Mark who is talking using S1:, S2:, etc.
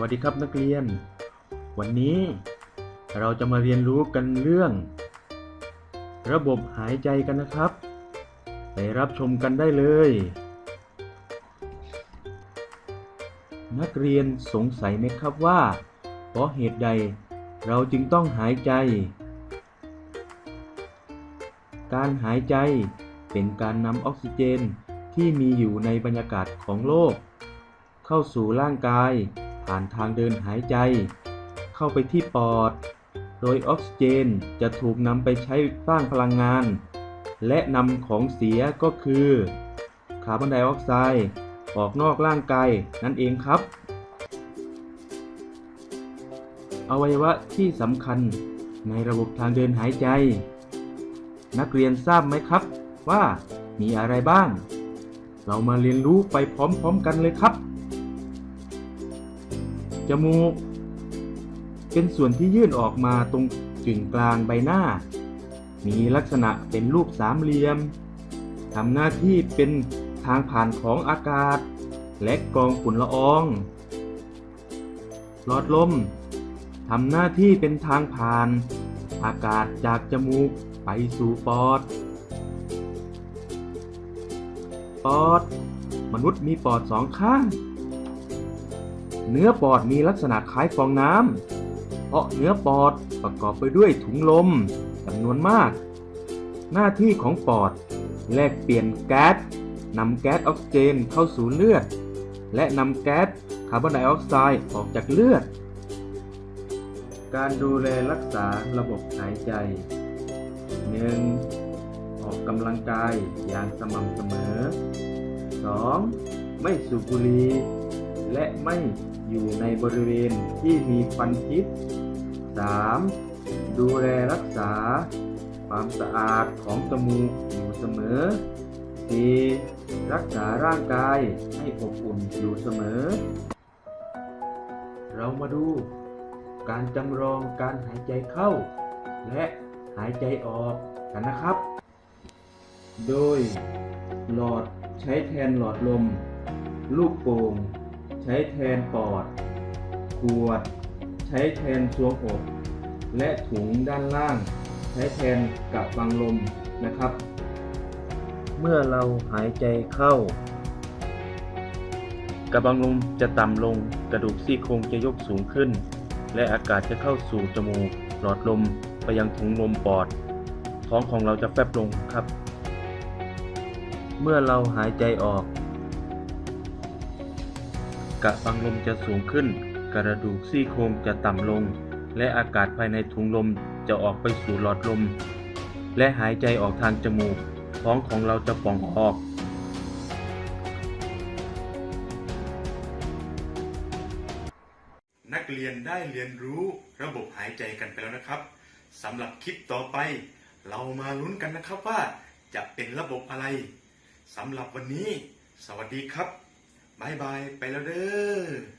S1: วัสดีครับนักเรียน วันนี้เราจะมาเรียนรู้กันเรื่อง ระบบหายใจกันนะครับไปรับชมกันได้เลย นักเรียนสงสัยไหมครับว่าเพราะเหตุใดเราจึงต้องหายใจ การหายใจเป็นการนำออกซิเจนที่มีอยู่ในบรรยากาศของโลก เข้าสู่ร่างกาย ผ่านทางเดินหายใจ เข้าไปที่ปอด โดยออกซิเจนจะถูกนำไปใช้สร้างพลังงาน และนำของเสียก็คือ คาร์บอนไดออกไซด์ออกนอกร่างกายนั่นเองครับอวัยวะที่สำคัญในระบบทางเดินหายใจ นักเรียนทราบไหมครับว่ามีอะไรบ้าง เรามาเรียนรู้ไปพร้อมๆกันเลยครับ จมูก เป็นส่วนที่ยื่นออกมาตรงกึ่งกลางใบหน้า มีลักษณะเป็นรูปสามเหลี่ยมทำหน้าที่เป็นทางผ่านของอากาศ และกรองฝุ่นละอองหลอดลมทำหน้าที่เป็นทางผ่าน อากาศจากจมูกไปสู่ปอด ปอด มนุษย์มีปอดสองข้าง เนื้อปอดมีลักษณะคล้ายฟองน้ำ เพราะเนื้อปอดประกอบไปด้วยถุงลมจำนวนมาก หน้าที่ของปอด แลกเปลี่ยนแก๊สนำแก๊สออกซิเจนเข้าสู่เลือด และนำแก๊สคาร์บอนไดออกไซด์ออกจากเลือด การดูแลรักษาระบบหายใจ 1. ออกกำลังกายอย่างสม่ำเสมอ 2. ไม่สูบบุหรี่และไม่ อยู่ในบริเวณที่มีควันพิษ 3. ดูแลรักษา ความสะอาดของจมูกอยู่เสมอ 4. รักษาร่างกายให้อบอุ่นอยู่เสมอ เรามาดูการจำลองการหายใจเข้า และหายใจออกกันนะครับ โดยหลอดใช้แทนหลอดลม ลูกโป่ง ใช้แทนปอด ขวด ใช้แทนซวงอก และถุงด้านล่าง ใช้แทนกับบังลมนะครับ เมื่อเราหายใจเข้ากระบังลมจะต่ำลง กระดูกซี่โครงจะยกสูงขึ้น และอากาศจะเข้าสู่จมูก หลอดลมไปยังถุงลมปอด ท้องของเราจะแฟบลงครับ เมื่อเราหายใจออก กะบังลมจะสูงขึ้น กระดูกซี่โครงจะต่ำลง และอากาศภายในถุงลมจะออกไปสู่หลอดลม และหายใจออกทางจมูก ท้องของเราจะป่องออก
S2: นักเรียนได้เรียนรู้ระบบหายใจกันไปแล้วนะครับสำหรับคลิปต่อไป เรามาลุ้นกันนะครับว่าจะเป็นระบบอะไรสำหรับวันนี้ สวัสดีครับ บายบายไปแล้วเด้อ